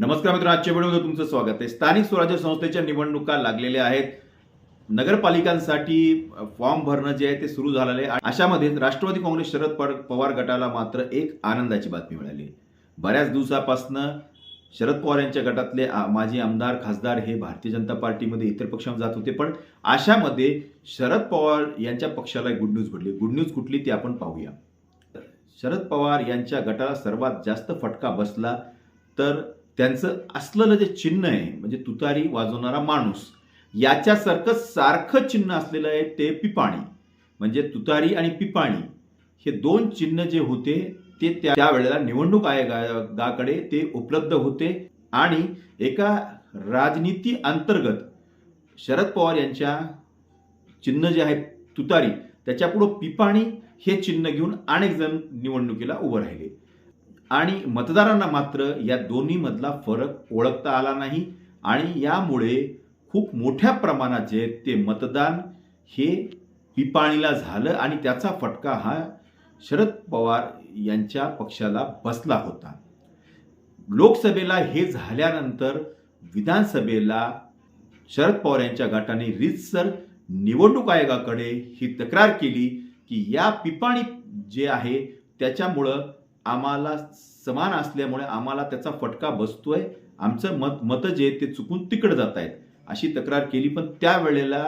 नमस्कार मित्र आजच्या व्हिडिओमध्ये तुमचं स्वागत आहे. स्थानिक स्वराज्य संस्थेच्या निवडणुका लागलेल्या आहेत. नगरपालिकांसाठी फॉर्म भरणं जे आहे ते सुरू झालेलं आहे. अशामध्ये राष्ट्रवादी काँग्रेस शरद पवार पवार गटाला मात्र एक आनंदाची बातमी मिळाली. बऱ्याच दिवसापासनं शरद पवार यांच्या गटातले माजी आमदार खासदार हे भारतीय जनता पार्टीमध्ये इतर पक्षांमध्ये जात होते. पण अशामध्ये शरद पवार यांच्या पक्षाला गुड न्यूज घडली. गुड न्यूज कुठली ती आपण पाहूया. शरद पवार यांच्या गटाला सर्वात जास्त फटका बसला तर त्यांचं असलेलं जे चिन्ह आहे म्हणजे तुतारी वाजवणारा माणूस याच्यासारखं सारखं चिन्ह असलेलं आहे ते पिपाणी. म्हणजे तुतारी आणि पिपाणी हे दोन चिन्ह जे होते ते त्या त्यावेळेला निवडणूक आयोगाकडे ते उपलब्ध होते. आणि एका राजनीती अंतर्गत शरद पवार यांच्या चिन्ह जे आहे तुतारी त्याच्यापुढं पिपाणी हे चिन्ह घेऊन अनेक जण निवडणुकीला उभं राहिले. आणि मतदारांना मात्र या दोन्हीमधला फरक ओळखता आला नाही आणि यामुळे खूप मोठ्या प्रमाणात जे ते मतदान हे पिपाणीला झालं आणि त्याचा फटका हा शरद पवार यांच्या पक्षाला बसला होता. लोकसभेला हे झाल्यानंतर विधानसभेला शरद पवार यांच्या गटाने रीतसर निवडणूक आयोगाकडे ही तक्रार केली की या पिपाणी जे आहे त्याच्यामुळं आम्हाला समान असल्यामुळे आम्हाला त्याचा फटका बसतोय. आमचं मत मतं जे आहेत ते चुकून तिकडे जात आहेत अशी तक्रार केली पण त्यावेळेला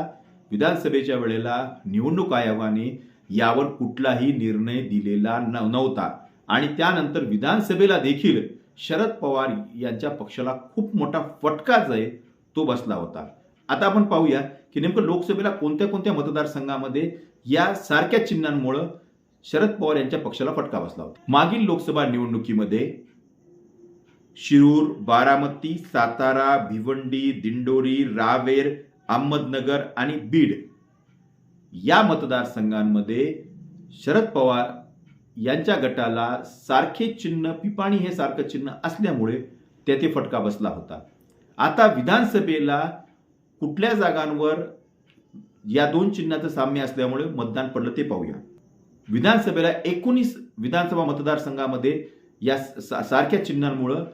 विधानसभेच्या वेळेला निवडणूक आयोगाने यावर कुठलाही निर्णय दिलेला न नव्हता. आणि त्यानंतर विधानसभेला देखील शरद पवार यांच्या पक्षाला खूप मोठा फटका जो आहे तो बसला होता. आता आपण पाहूया की नेमकं लोकसभेला कोणत्या कोणत्या मतदारसंघामध्ये या सारख्या चिन्हांमुळं शरद पवार यांच्या पक्षाला फटका बसला होता. मागील लोकसभा निवडणुकीमध्ये शिरूर बारामती सातारा भिवंडी दिंडोरी रावेर अहमदनगर आणि बीड या मतदारसंघांमध्ये शरद पवार यांच्या गटाला सारखे चिन्ह पिपाणी हे सारखं चिन्ह असल्यामुळे तेथे फटका बसला होता. आता विधानसभेला कुठल्या जागांवर या दोन चिन्हाचं साम्य असल्यामुळे मतदान पडलं ते पाहूया. विधानसभेला एकोणीस विधानसभा मतदारसंघामध्ये या सा- सारख्या चिन्हांमुळं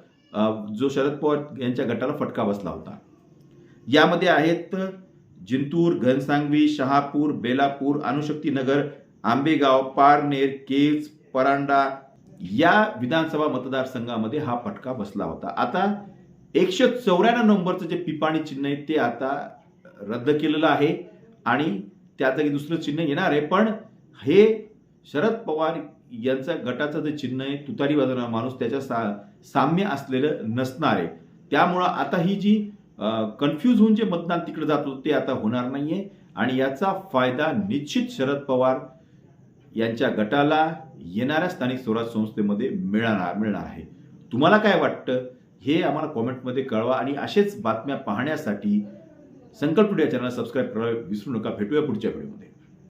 जो शरद पवार यांच्या गटाला फटका बसला होता. यामध्ये आहेत जिंतूर घनसांगवी शहापूर बेलापूर अनुशक्तीनगर आंबेगाव पारनेर केज परांडा या विधानसभा मतदारसंघामध्ये हा फटका बसला होता. आता एकशे चौऱ्याण्णव नंबरचं जे पिपाणी चिन्ह आहे ते आता रद्द केलेलं आहे आणि त्या जागी दुसरं चिन्ह येणार आहे. पण हे शरद पवार यांचा गटाचं जे चिन्ह आहे तुतारी वाजवणारा माणूस त्याच्या सा साम्य असलेलं नसणार आहे. त्यामुळं आता ही जी कन्फ्यूज होऊन जे मतदान तिकडे जात होतं ते आता होणार नाही आहे आणि याचा फायदा निश्चित शरद पवार यांच्या गटाला येणाऱ्या स्थानिक स्वराज संस्थेमध्ये मिळणार मिळणार आहे. तुम्हाला काय वाटतं? हे आम्हाला कॉमेंटमध्ये कळवा. आणि असेच बातम्या पाहण्यासाठी संकल्प टुडे या चॅनल सबस्क्राईब करायला विसरू नका. भेटूया पुढच्या व्हिडिओमध्ये.